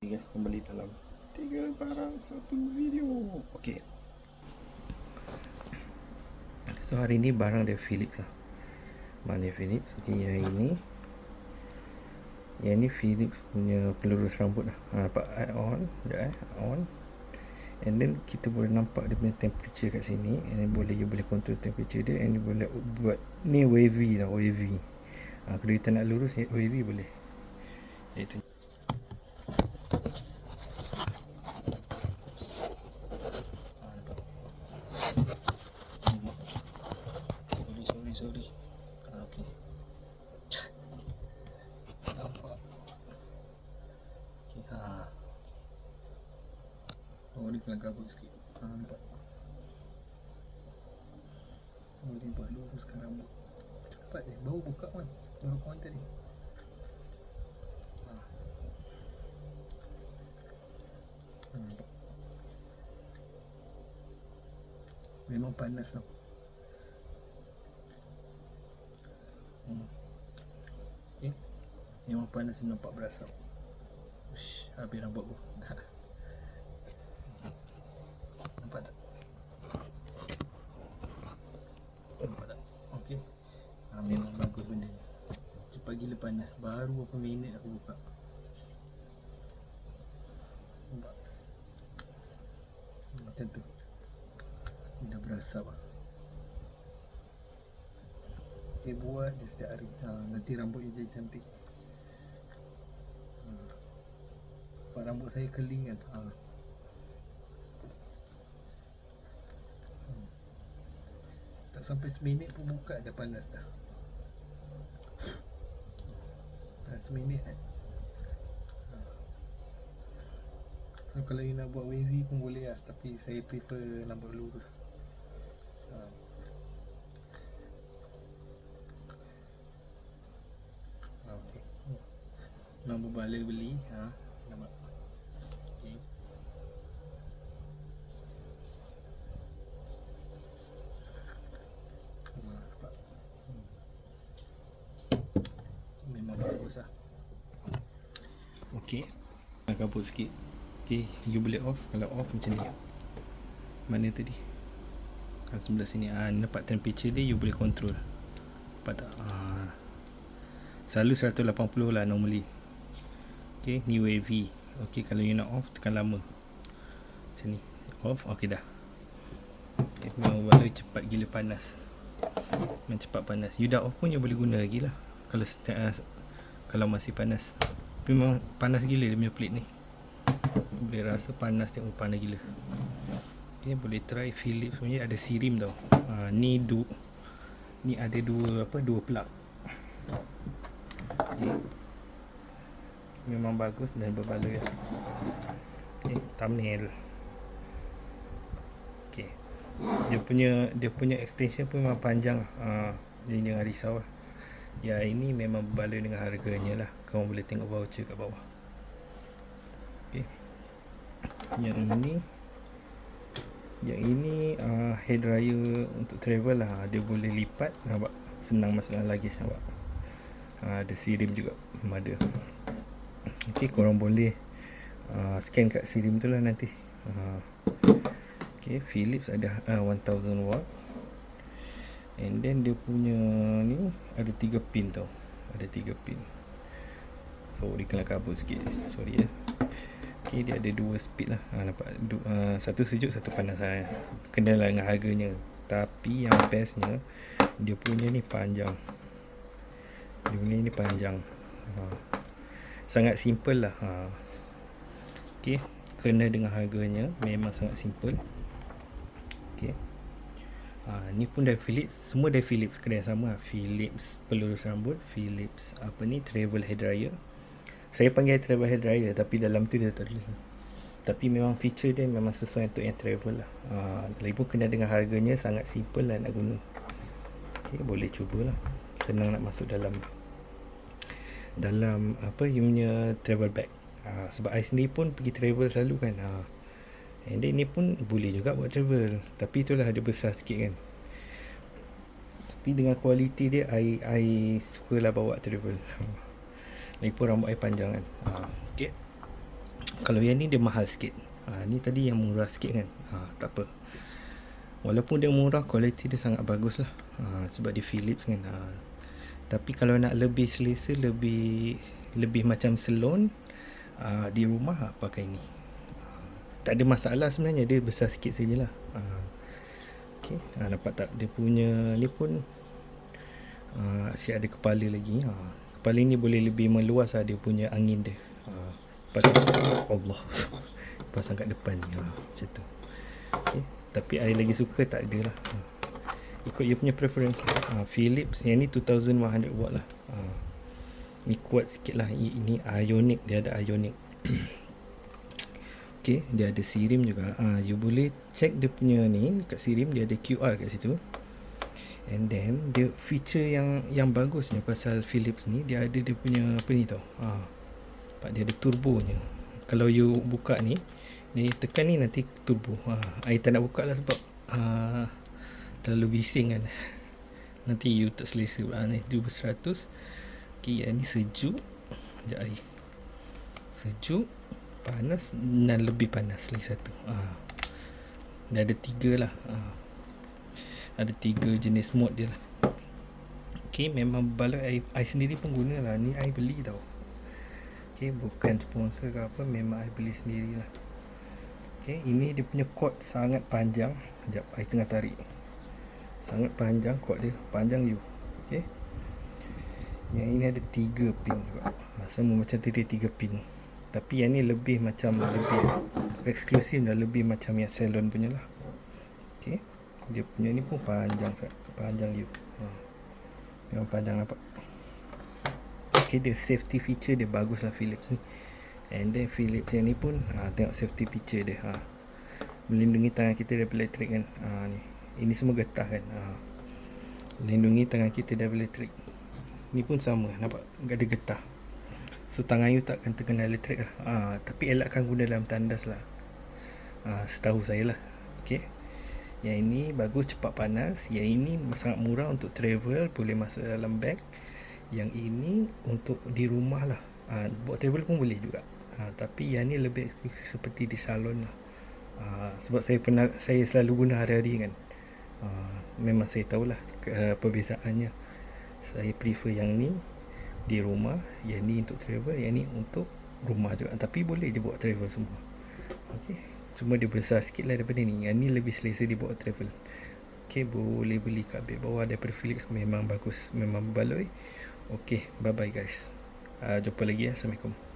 guys kembali dalam tiga barang satu video. Okey. So hari ni barang dari Philips lah. Dari Philips. Okey yang ini yang ni Philips punya pelurus rambut lah. Ha, nampak add on, sekejap eh, on. And then kita boleh nampak dia punya temperature kat sini And then boleh you boleh control temperature dia And you boleh buat Ni wavy lah wavy ha, Kalau kita nak lurus wavy boleh Itu Sorry sorry sorry ah, Okay Nampak Okay ha Dia kena kabut sikit. Ha, Nampak? Oh dia buat luruskan rambut Cepat je Baru buka kan Baru on tadi. Ha. Ha, Nampak? Memang panas tau. Hmm. Okay Memang panas nampak berasap Ush, habis rambut aku Nampak tak? Nampak tak? Okey. Ha, memang bagus benda ni. Cepat gila panas. Baru berapa minit aku buka. Nampak? Macam tu. Dia dah berasap lah. Okay, buat je setiap hari. Ha, nanti rambut you jadi cantik. Ha. Sebab rambut saya keling kan. Ha. Tak sampai seminit pun buka dah panas dah Dah seminit. Kan So kalau you nak buat wavy pun boleh lah. Tapi saya prefer rambut lurus ha. Ha, okay. Memang berbala beli ha. Nampak Okay Ha, nampak. Hmm. Memang bagus lah Okay Nak kabut sikit. Okay You boleh off. Kalau off macam ni. Mana tadi? Kat sebelah sini. Ah, Nampak temperature dia You boleh control. Nampak tak? Ah. Selalu 180 lah normally. Okay Ni wavy Okay kalau you nak off Tekan lama. Macam ni. Off? Okay dah. Okay, Memang balik cepat gila panas. Memang cepat panas. You dah off pun you boleh guna lagi lah. Kalau uh, Kalau masih panas memang panas gila dia punya plate ni. Boleh rasa panas tengok panas gila. Okay boleh try Philips punya ada sirim tau. Uh, Ni du Ni ada dua apa dua plug. Okay. Memang bagus dan berbala Okay thumbnail. Okay dia punya dia punya extension pun memang panjang. Uh, jadi jangan risau lah. Ya ini memang berbala dengan harganya lah kamu boleh tengok voucher kat bawah. Ok yang ini. Yang ini uh, hair dryer untuk travel lah. Dia boleh lipat nampak? Senang masalah lagi nampak? Uh, ada sirim juga ada ok korang boleh uh, scan kat sirim tu lah nanti. Uh, Okay, Philips ada uh, 1000 watt. And then dia punya ni ada 3 pin tau. Ada 3 pin So dia kena kabut sikit. Sorry ya. Okay dia ada 2 speed lah. Ha, Nampak. Du, uh, Satu sejuk satu panas. Lah Kena lah dengan harganya. Tapi yang bestnya Dia punya ni panjang. Dia punya ni panjang. Ha. Sangat simple lah. Ha. Okay Kena dengan harganya. Memang sangat simple. Okay. Ha, ni pun dari Philips. Semua dari Philips. Kedai sama lah. Philips pelurus rambut Philips apa ni Travel hair dryer Saya panggil travel hair dryer Tapi dalam tu dia tak tulis Tapi memang feature dia Memang sesuai untuk yang travel lah. Ha, Lagipun kena dengan harganya Sangat simple lah nak guna. Okay, Boleh cubalah. Senang nak masuk dalam Dalam Apa You punya travel bag. Ha, Sebab I sendiri pun Pergi travel selalu kan. Ha, And then ni pun boleh juga buat travel. Tapi itulah dia besar sikit kan. Tapi dengan kualiti dia I, I suka lah bawa travel Lagipun rambut I panjang kan. Ha. Okay kalau yang ni dia mahal sikit. Ha, ni tadi yang murah sikit kan. Ha, tak apa. Walaupun dia murah kualiti dia sangat bagus lah. Ha, sebab dia Philips kan. Ha. tapi kalau nak lebih selesa lebih lebih macam salon ha, di rumah ha, pakai ni. Ha, tak ada masalah sebenarnya. Dia besar sikit sajalah ha. Okay. Ha, nampak tak? Dia punya ni pun uh, si ada kepala lagi. Ha. Kepala ni boleh lebih meluas lah dia punya angin dia ha. Pasang, Allah pasang kat depan ni ha. macam tu okay. tapi saya lagi suka tak ada lah ha. ikut dia punya preference ha. Philips yang ni 2100 watt lah ha. ni kuat sikit lah ini ionic dia ada ionic Okay, dia ada sirim juga. Ah, you boleh check dia punya ni kat sirim dia ada QR kat situ. And then dia feature yang yang bagusnya pasal Philips ni dia ada dia punya apa ni tau. Ha. Pak dia ada turbonya. Kalau you buka ni, ni tekan ni nanti turbo. Ha. I tak nak buka lah sebab ha, terlalu bising kan. nanti you tak selesa. Ha, ni 2100. Okay, yang ni sejuk. Sekejap air. Sejuk. Panas dan lebih panas lagi satu. Ha. Dia ada tiga lah. Ha ada tiga jenis mod dia lah. Okay, memang baloi I, I sendiri pun guna lah. Ni I beli tau. Okay, bukan sponsor ke apa Memang I beli sendiri lah. Okay, ini dia punya cord sangat panjang. Sekejap, I tengah tarik. Sangat panjang cord dia. Panjang you. Okay. Yang ini ada tiga pin juga. Sama macam tadi tiga pin. Tapi yang ni lebih macam Lebih eksklusif dan lebih macam yang salon punya lah dia punya ni pun panjang sangat panjang you ha. memang panjang apa ok dia safety feature dia bagus lah Philips ni. And then Philips yang ni pun ha, tengok safety feature dia ha. melindungi tangan kita daripada elektrik kan. Ha, ni. ini semua getah kan ha. melindungi tangan kita daripada elektrik. Ni pun sama nampak? Tak ada getah. So tangan you tak akan terkena elektrik lah. Ha, tapi elakkan guna dalam tandas lah. Ha, setahu saya lah. Ok yang ini bagus cepat panas. Yang ini sangat murah untuk travel Boleh masuk dalam bag Yang ini untuk di rumah lah. Ha, Buat travel pun boleh juga. Ha, Tapi yang ini lebih seperti di salon lah. Ha, Sebab saya pernah Saya selalu guna hari-hari kan. Ha, Memang saya tahulah ke, Perbezaannya. Saya prefer yang ni Di rumah Yang ni untuk travel Yang ni untuk rumah juga. Tapi boleh je buat travel semua. Okay Cuma dia besar sikit lah daripada ni. Yang ni lebih selesa dibawa travel. Okay boleh beli kat beg bawah. Daripada Philips memang bagus. Memang baloi Okay bye bye guys. Uh, Jumpa lagi ya. Assalamualaikum